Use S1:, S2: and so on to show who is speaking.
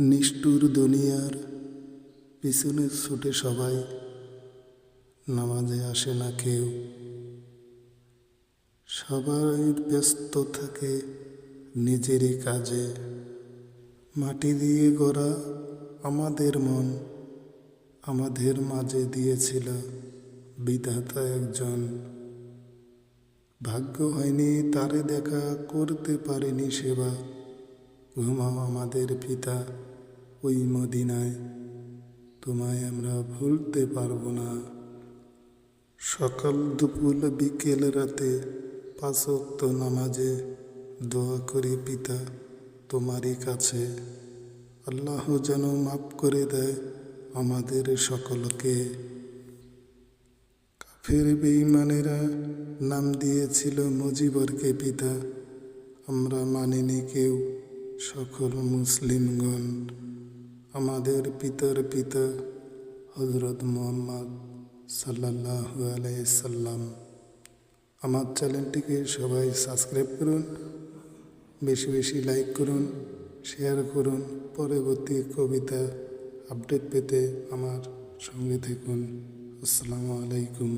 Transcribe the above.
S1: নিষ্ঠুর দুনিয়ার পিছনে ছুটে সবাই নামাজে আসে না কেউ। সবাই ব্যস্ত থাকে নিজেরই কাজে। মাটি দিয়ে গড়া আমাদের মন, আমাদের মাঝে দিয়েছিল বিধাতা একজন। ভাগ্য হয়নি তারে দেখা, করতে পারেনি সেবা। ঘুমাও আমাদের পিতা ওই মদিনায়। তোমায় আমরা ভুলতে পারব না। সকাল দুপুর বিকেল রাতে পাঁচক্ত নামাজে দোয়া করি পিতা তোমারই কাছে। আল্লাহ যেন মাফ করে দেয় আমাদের সকলকে। কাফের বেঈমানেরা নাম দিয়েছিল মুজিবরকে পিতা। আমরা মানিনি কেউ। সকল মুসলিমগণ, আমাদের পিতার পিতা হজরত মোহাম্মদ সাল্লাহ আলাইসাল্লাম আমার চ্যানেলটিকে সবাই সাবস্ক্রাইব করুন, বেশি বেশি লাইক করুন, শেয়ার করুন, পরবর্তী কবিতা আপডেট পেতে আমার সঙ্গে থাকুন। আসসালামু আলাইকুম।